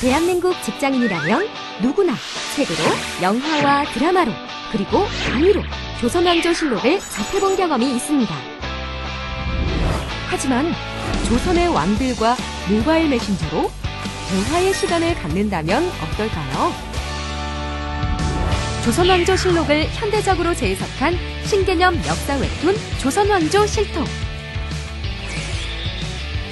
대한민국 직장인이라면 누구나 책으로, 영화와 드라마로, 그리고 강의로 조선왕조실록을 접해본 경험이 있습니다. 하지만 조선의 왕들과 모바일 메신저로 대화의 시간을 갖는다면 어떨까요? 조선왕조실록을 현대적으로 재해석한 신개념 역사 웹툰 조선왕조 실록.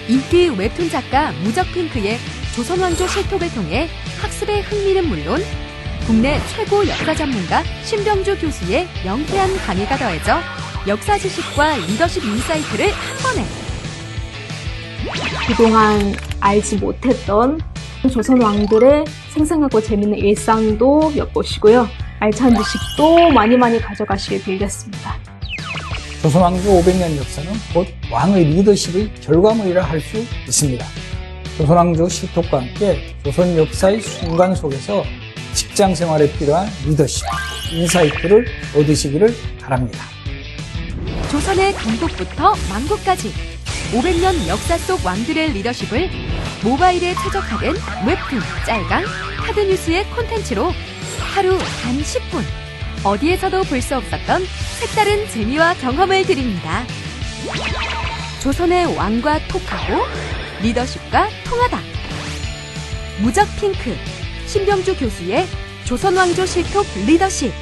인기 웹툰 작가 무적핑크의 조선왕조 실록을 통해 학습의 흥미는 물론 국내 최고 역사 전문가 신병주 교수의 명쾌한 강의가 더해져 역사 지식과 리더십 인사이트를 한 번에 그동안 알지 못했던 조선 왕들의 생생하고 재밌는 일상도 엿보시고요. 알찬 지식도 많이 많이 가져가시길 빌겠습니다. 조선 왕조 500년 역사는 곧 왕의 리더십의 결과물이라 할 수 있습니다. 조선왕조 실톡과 함께 조선 역사의 순간 속에서 직장 생활에 필요한 리더십, 인사이트를 얻으시기를 바랍니다. 조선의 건국부터 만국까지 500년 역사 속 왕들의 리더십을 모바일에 최적화된 웹툰, 짤강, 카드뉴스의 콘텐츠로 하루 단 10분 어디에서도 볼 수 없었던 색다른 재미와 경험을 드립니다. 조선의 왕과 톡하고 리더십과 통하다. 무적 핑크 신병주 교수의 조선왕조 실톡 리더십